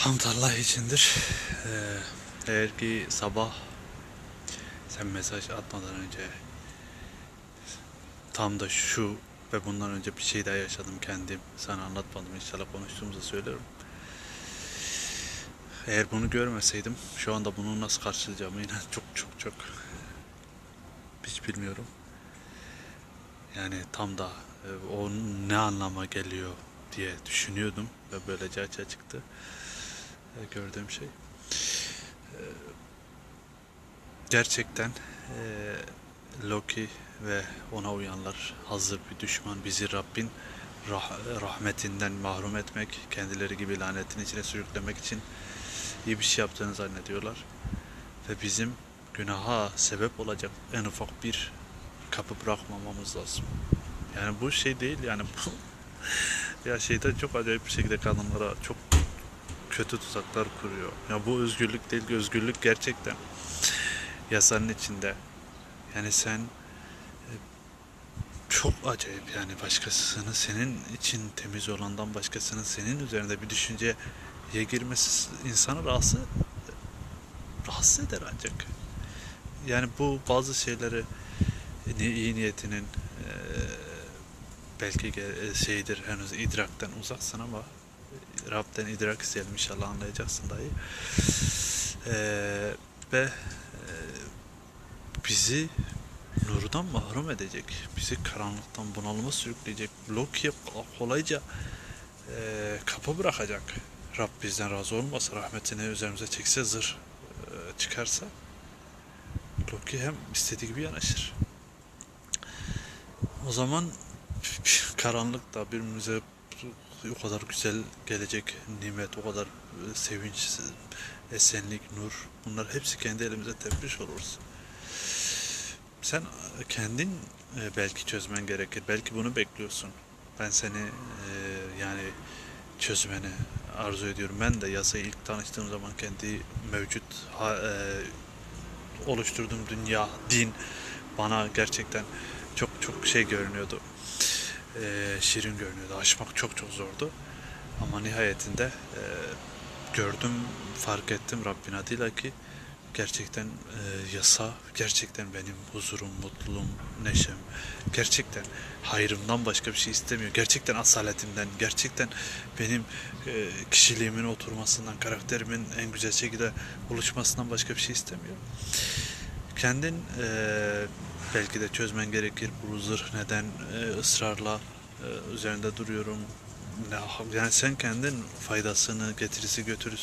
Hamd Allah içindir. Ee, eğer ki sabah sen mesaj atmadan önce tam da şu ve bundan önce bir şey daha yaşadım kendim sana anlatmadım inşallah konuştuğumuzda söylerim. Eğer bunu görmeseydim şu anda bunu nasıl karşılayacağımı inan çok çok çok hiç bilmiyorum. Yani tam da e, o ne anlama geliyor diye düşünüyordum ve böylece açığa çıktı gördüğüm şey. E, Gerçekten e, Loki ve ona uyanlar hazır bir düşman bizi Rabbin rah- rahmetinden mahrum etmek, kendileri gibi lanetin içine sürüklemek için iyi bir şey yaptığını zannediyorlar. Ve bizim günaha sebep olacak en ufak bir kapı bırakmamamız lazım. Yani bu şey değil yani bu ya şeytan çok acayip bir şekilde kadınlara çok kötü tuzaklar kuruyor. Ya bu özgürlük değil, özgürlük gerçekten yasanın içinde. Yani sen e, çok acayip yani başkasının senin için temiz olandan başkasının senin üzerinde bir düşünceye girmesi insanı rahatsız rahatsız eder ancak. Yani bu bazı şeyleri ni- iyi niyetinin e, belki şeydir henüz idrakten uzaksın ama Rab'den idrak isteyelim inşallah anlayacaksın dahi. E, ve e, bizi nurdan mahrum edecek, bizi karanlıktan bunalıma sürükleyecek, Loki'ye kolayca e, kapı bırakacak. Rab bizden razı olmasa, rahmetini üzerimize çekse, zırh e, çıkarsa Loki hem istediği gibi yanaşır. O zaman karanlıkta birbirimize o kadar güzel gelecek nimet, o kadar e, sevinç, esenlik, nur bunlar hepsi kendi elimize tepmiş oluruz. Sen kendin e, belki çözmen gerekir. Belki bunu bekliyorsun. Ben seni e, yani çözmeni arzu ediyorum. Ben de yasayı ilk tanıştığım zaman kendi mevcut oluşturduğum dünya, din bana gerçekten çok çok şey görünüyordu. E, şirin görünüyordu. Aşmak çok çok zordu. Ama nihayetinde e, gördüm, fark ettim Rabbin adıyla ki gerçekten e, yasa, gerçekten benim huzurum, mutluluğum, neşem, gerçekten hayrımdan başka bir şey istemiyor. Gerçekten asaletimden, gerçekten benim e, kişiliğimin oturmasından, karakterimin en güzel şekilde oluşmasından başka bir şey istemiyor. Kendin e, belki de çözmen gerekir bu zırh neden e, ısrarla e, üzerinde duruyorum. Yani sen kendin faydasını, getirisi götürüsünü